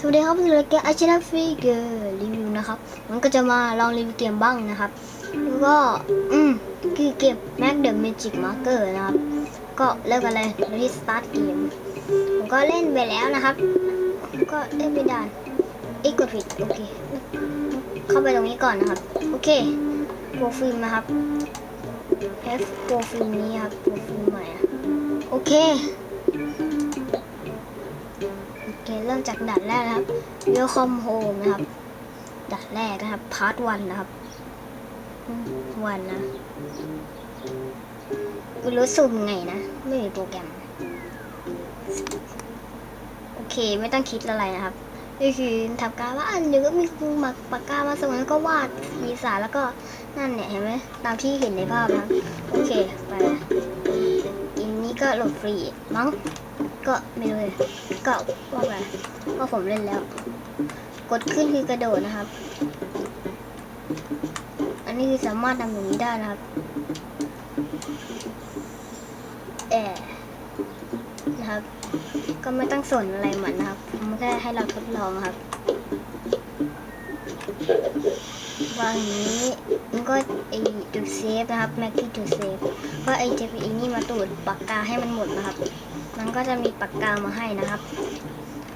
สวัสดีครับคือรายการอาชีพฟรีเกอร์รีวิวนะครับ มันก็จะมาลองรีวิวเกมบ้างนะครับ แล้วก็อืมคือเกม Mac the Magic Marker นะครับ ก็เริ่มกันเลยรีสตาร์ทเกมผมก็เล่นไปแล้วนะครับ ก็เล่นไปด่านเอ้ยกดผิดโอเค เข้าไปตรงนี้ก่อนนะครับ โอเคโปรฟิล์มนะครับ F โปรฟิล์มนี้ครับโปรฟิล์มใหม่อะโอเค เคเริ่มจากด่านแรกนะครับ Welcome Home นะครับด่านแรกนะครับ Part 1 นะครับวันนะกูรู้สุ่มไงนะ ไม่มีโปรแกรม โอเคไม่ต้องคิดอะไรนะครับก็คือทำการว่าอันเดี๋ยวก็มีครูมาปากกามาส่งแล้วก็วาดมีสารแล้วก็นั่นเนี่ยเห็นไหมตามที่เห็นในภาพนะโอเคไปนนี้ ก็โหลดฟรีมั้งก็ไม่รู้เลยก็ว่าไปว่าผมเล่นแล้ว กดขึ้นคือกระโดดนะครับ อันนี้คือสามารถทำอย่างนี้ได้นะครับแอบนะครับ ก็ไม่ต้องสนอะไรมันนะครับมันแค่ให้เราทดลองครับ วางนี้มันก็ไอจุดเซฟนะครับแม็กที่จุดเซฟก็ไอเจพีนี่มาตูดปากกาให้มันหมดนะครับ มันก็จะมีปากกามาให้นะครับ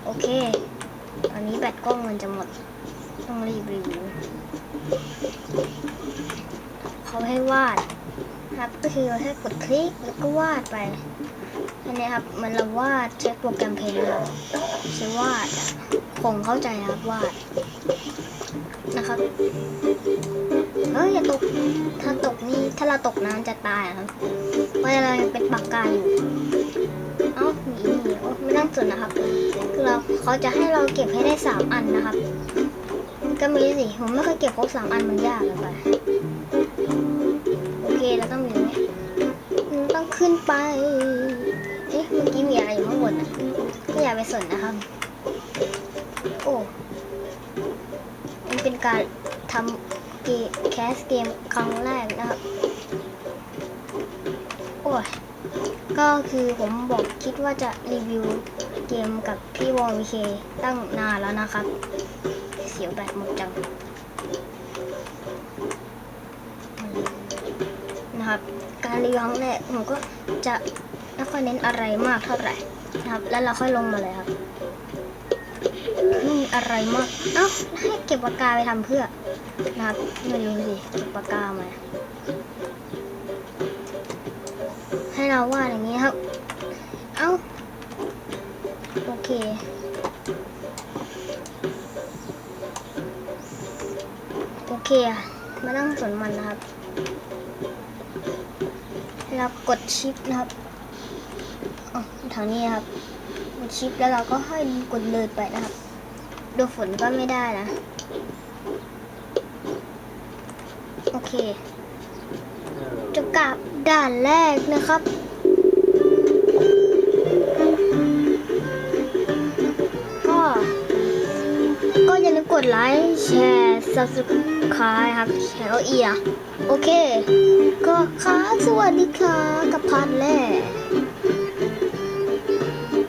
โอเคตอนนี้แบตกล้องมันจะหมดต้องรีบรีวิวเขาให้วาดครับก็คือเราแค่กดคลิกแล้วก็วาดไป อันนี้ครับมันเราวาดใช้โปรแกรมเพลงนครับใช้วาดผมเข้าใจนะครับวาดนะครับเฮ้ยอย่าตกถ้าตกนี่ถ้าเราตกน้ำจะตายอะครับเพราะเรายังเป็นปากกาอยู่เอ้าหนีหนีโอ้ไม่ต้องสนนะครับ คือเราเขาจะให้เราเก็บให้ได้สามอันนะครับ ก็มีสิผมไม่เคยเก็บครบสามอันมันยากเลยไป ไปสนนะครับ โอ้มันเป็นการทำเกแคสเกมครั้งแรกนะครับ โอ้ยก็คือผมบอกคิดว่าจะรีวิวเกมกับพี่วอลวีเคตั้งนานแล้วนะครับ เสียวแบตหมดจัง นะครับ การรีวิวครั้งแรกผมก็จะไม่ค่อยเน้นอะไรมากเท่าไหร่ ครับ แล้วเราค่อยลงมาเลยครับไม่มีอะไรมาก เอ้าให้เก็บปากกาไปทำเพื่อนะครับไม่รู้สิเก็บปากกามาให้เราวาดอย่างนี้ครับ เอ้า โอเคโอเคอะไม่ต้องสนมันนะครับเรากดชิปนะครับ อ๋อทางนี้ครับกดชิปแล้วเราก็ให้กดเดินไปนะครับ ดูฝนก็ไม่ได้นะ โอเค จะกลับด่านแรกนะครับก็ก็อย่าลืมกดไลค์แชร์ subscribe ครับ แชร์เอีย โอเค ก็ค่ะสวัสดีค่ะกับพันแรก